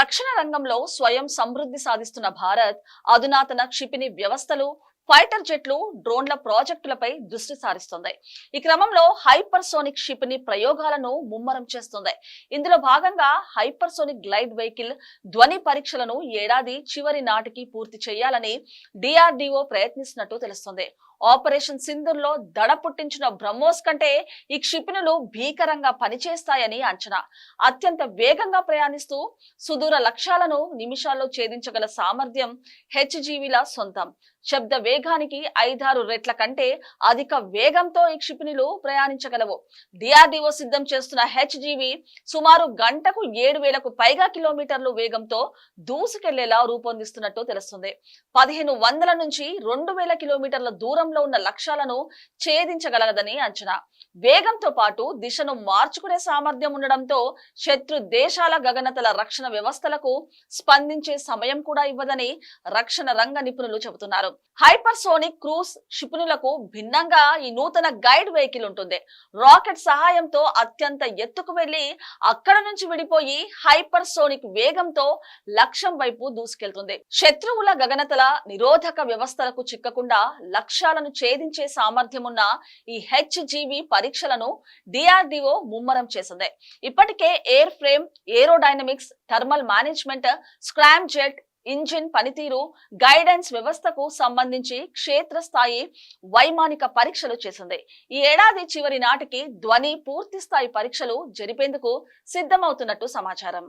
రక్షణ రంగంలో స్వయం సమృద్ధి సాధిస్తున్న భారత్ అధునాతన క్షిపిణి వ్యవస్థలు ఫైటర్ జెట్లు డ్రోన్ల ప్రాజెక్టులపై దృష్టి సారిస్తుంది. ఈ క్రమంలో హైపర్సోనిక్ క్షిపిణి ప్రయోగాలను ముమ్మరం చేస్తుంది. ఇందులో భాగంగా హైపర్సోనిక్ గ్లైడ్ వెహికల్ ధ్వని పరీక్షలను ఏడాది చివరి నాటికి పూర్తి చేయాలని డిఆర్డిఓ ప్రయత్నిస్తున్నట్టు తెలుస్తుంది. ఆపరేషన్ సింధుల్లో దడ పుట్టించిన బ్రహ్మోస్ కంటే ఈ క్షిపణులు భీకరంగా పనిచేస్తాయని అంచనా. అత్యంత వేగంగా ప్రయాణిస్తూ సుదూర లక్ష్యాలను నిమిషాల్లో ఛేదించగల సామర్థ్యం హెచ్జీవీల సొంతం. శబ్ద వేగానికి ఐదారు రెట్ల కంటే అధిక వేగంతో ఈ క్షిపణులు ప్రయాణించగలవు. డిఆర్డిఓ సిద్ధం చేస్తున్న హెచ్జీవి సుమారు గంటకు ఏడు వేలకు పైగా కిలోమీటర్లు వేగంతో దూసుకెళ్ళేలా రూపొందిస్తున్నట్టు తెలుస్తుంది. పదిహేను వందల నుంచి రెండు వేల కిలోమీటర్ల దూరం దూరంలో ఉన్న లక్ష్యాలను ఛేదించగలగదని అంచనా. వేగంతో పాటు దిశను మార్చుకునే సామర్థ్యం ఉండడంతో శత్రు దేశాల గగనతల రక్షణ వ్యవస్థలకు స్పందించే సమయం కూడా ఇవ్వదని రక్షణ రంగ నిపుణులు చెబుతున్నారు. హైపర్సోనిక్ క్రూస్ క్షిపణులకు భిన్నంగా ఈ నూతన గైడ్ వెహికల్ ఉంటుంది. రాకెట్ సహాయంతో అత్యంత ఎత్తుకు వెళ్ళి అక్కడ నుంచి విడిపోయి హైపర్సోనిక్ వేగంతో లక్ష్యం వైపు దూసుకెళ్తుంది. శత్రువుల గగనతల నిరోధక వ్యవస్థలకు చిక్కకుండా లక్ష్యాలను ఛేదించే సామర్థ్యం ఉన్న ఈ హెచ్జీవి పరీక్షలను డిఆర్డిఓ ముమ్మరం చేసింది. ఇప్పటికే airframe aerodynamics thermal management scramjet engine పనితీరు గైడెన్స్ వ్యవస్థకు సంబంధించి క్షేత్రస్థాయి వైమానిక పరీక్షలు చేసింది. ఈ ఏడాది చివరి నాటికి ధ్వని పూర్తి స్థాయి పరీక్షలు జరిపేందుకు సిద్ధమవుతున్నట్టు సమాచారం.